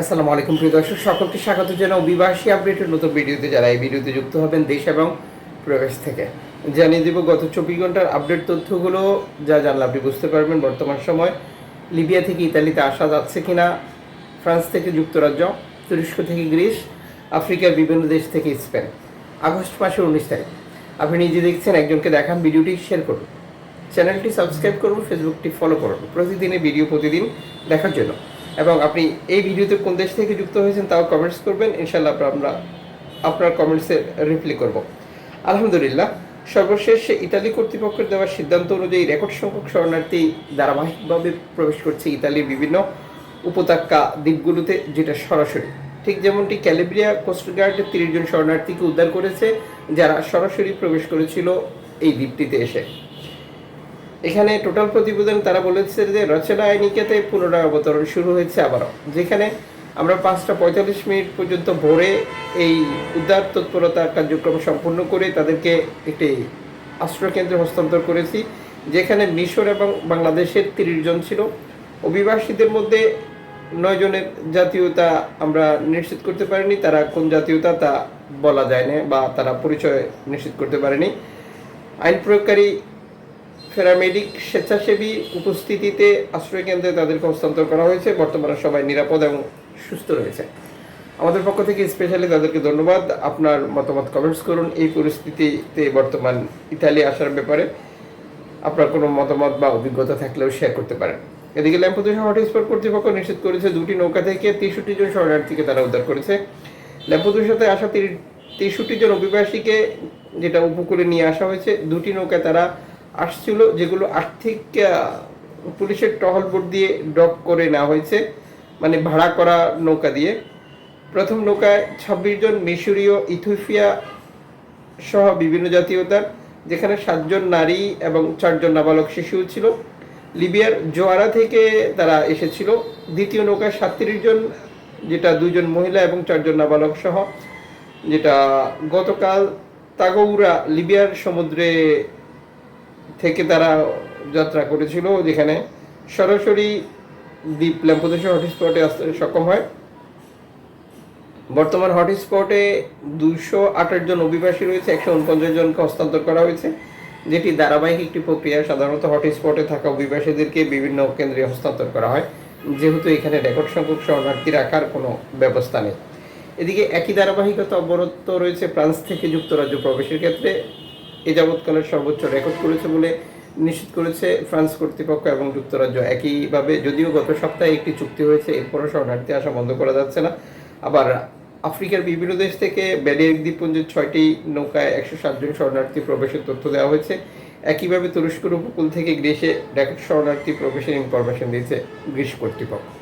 আসসালামু আলাইকুম, প্রিয় দর্শক। সকলকে স্বাগত জানাও অভিবাসী আপডেটের নতুন ভিডিওতে। যারা এই ভিডিওতে যুক্ত হবেন দেশ এবং প্রবেশ থেকে, জানিয়ে দেব গত চব্বিশ ঘণ্টার আপডেট তথ্যগুলো। যা জানলে আপনি বুঝতে পারবেন বর্তমান সময় লিবিয়া থেকে ইতালিতে আসা যাচ্ছে কিনা, ফ্রান্স থেকে যুক্তরাজ্য, তুরস্ক থেকে গ্রিস, আফ্রিকার বিভিন্ন দেশ থেকে স্পেন। আগস্ট মাসের উনিশ তারিখ। আপনি নিজে দেখছেন, একজনকে দেখান, ভিডিওটি শেয়ার করুন। চ্যানেলটি সাবস্ক্রাইব করুন ফেসবুকটি ফলো করুন। প্রতিদিনের ভিডিও প্রতিদিন দেখার জন্য। এবং আপনি এই ভিডিওতে কোন দেশ থেকে যুক্ত হয়েছেন তাও কমেন্টস করবেন। ইনশাল্লাহ আমরা আপনার কমেন্টসে রিপ্লাই করব। আলহামদুলিল্লাহ, সর্বশেষ ইতালি কর্তৃপক্ষের দেওয়ার সিদ্ধান্ত অনুযায়ী রেকর্ড সংখ্যক শরণার্থী ধারাবাহিকভাবে প্রবেশ করছে ইতালির বিভিন্ন উপত্যকা দ্বীপগুলোতে, যেটা সরাসরি। ঠিক যেমনটি ক্যালিব্রিয়া কোস্টগার্ডের তিরিশ জন শরণার্থীকে উদ্ধার করেছে, যারা সরাসরি প্রবেশ করেছিল এই দ্বীপটিতে এসে। এখানে টোটাল প্রতিবেদন তারা বলেছে যে রচনা আইনিকাতে পুনরায় অবতরণ শুরু হয়েছে আবারও, যেখানে আমরা পাঁচটা পঁয়তাল্লিশ মিনিট পর্যন্ত ভোরে এই উদ্ধার তৎপরতা কার্যক্রম সম্পূর্ণ করে তাদেরকে একটি আশ্রয়কেন্দ্রে হস্তান্তর করেছি, যেখানে মিশর এবং বাংলাদেশের তিরিশ জন ছিল। অভিবাসীদের মধ্যে নয় জনের জাতীয়তা আমরা নিশ্চিত করতে পারিনি, তারা কোন জাতীয়তা তা বলা যায় না বা তারা পরিচয় নিশ্চিত করতে পারেনি। আইন প্রয়োগকারী প্যারামেডিক স্বেচ্ছাসেবী উপস্থিতিতে আশ্রয়কেন্দ্রে তাদেরকে হস্তান্তর করা হয়েছে। বর্তমানে সবাই নিরাপদ এবং সুস্থ রয়েছে। আমাদের পক্ষ থেকে স্পেশালি তাদেরকে ধন্যবাদ। আপনার মতামত কমেন্টস করুন। এই পরিস্থিতিতে বর্তমান ইতালি আসার ব্যাপারে আপনার কোনো মতামত বা অভিজ্ঞতা থাকলেও শেয়ার করতে পারেন। এদিকে ল্যাম্পোদোসা হটস্পট কর্তৃপক্ষ নিশ্চিত করেছে দুটি নৌকা থেকে তেষট্টি জন শরণার্থীকে তারা উদ্ধার করেছে। ল্যাম্পোদোসাতে আসা তেষট্টি জন অভিবাসীকে যেটা উপকূলে নিয়ে আসা হয়েছে। দুটি নৌকায় তারা আসছিল, যেগুলো আর্থিক পুলিশের টহল বোট দিয়ে ডক করে নেওয়া হয়েছে মানে ভাড়া করা নৌকা দিয়ে। প্রথম নৌকায় ছাব্বিশ জন মিশরীয়, ইথিওপিয়া সহ বিভিন্ন জাতীয়তার, যেখানে সাতজন নারী এবং চারজন নাবালক শিশু ছিল। লিবিয়ার জোয়ারা থেকে তারা এসেছিল। দ্বিতীয় নৌকায় সাতত্রিশ জন, যেটা দুজন মহিলা এবং চারজন নাবালক সহ, যেটা গতকাল তাগৌরা, লিবিয়ার সমুদ্রে থেকে তারা যাত্রা করেছিল, যেখানে সরাসরি দ্বীপ ল্যাম্পোদেশ হটস্পটে আসতে সক্ষম হয়। বর্তমান হটস্পটে দুশো আঠাশ জন অভিবাসী রয়েছে, একশো উনপঞ্চাশ জনকে হস্তান্তর করা হয়েছে, যেটি ধারাবাহিক একটি প্রক্রিয়া। সাধারণত হটস্পটে থাকা অভিবাসীদেরকে বিভিন্ন কেন্দ্রে হস্তান্তর করা হয়। যেহেতু এখানে রেকর্ড সংখ্যক শরণার্থী রাখার কোনো ব্যবস্থা নেই। এদিকে একই ধারাবাহিকতা অবরত রয়েছে, ফ্রান্স থেকে যুক্তরাজ্য প্রবেশের ক্ষেত্রে। এ যাবৎকালের সর্বোচ্চ রেকর্ড করেছে বলে নিশ্চিত করেছে ফ্রান্স কর্তৃপক্ষ এবং যুক্তরাজ্য। একইভাবে যদিও গত সপ্তাহে একটি চুক্তি হয়েছে, এরপরও শরণার্থী আসা বন্ধ করা যাচ্ছে না। আবার আফ্রিকার বিভিন্ন দেশ থেকে ব্যালিয়ার দ্বীপপুঞ্জের ছয়টি নৌকায় একশো সাতজন শরণার্থী প্রবেশের তথ্য দেওয়া হয়েছে। একইভাবে তুরস্কের উপকূল থেকে রেকর্ড শরণার্থী প্রবেশের ইনফরমেশন দিয়েছে গ্রিস কর্তৃপক্ষ।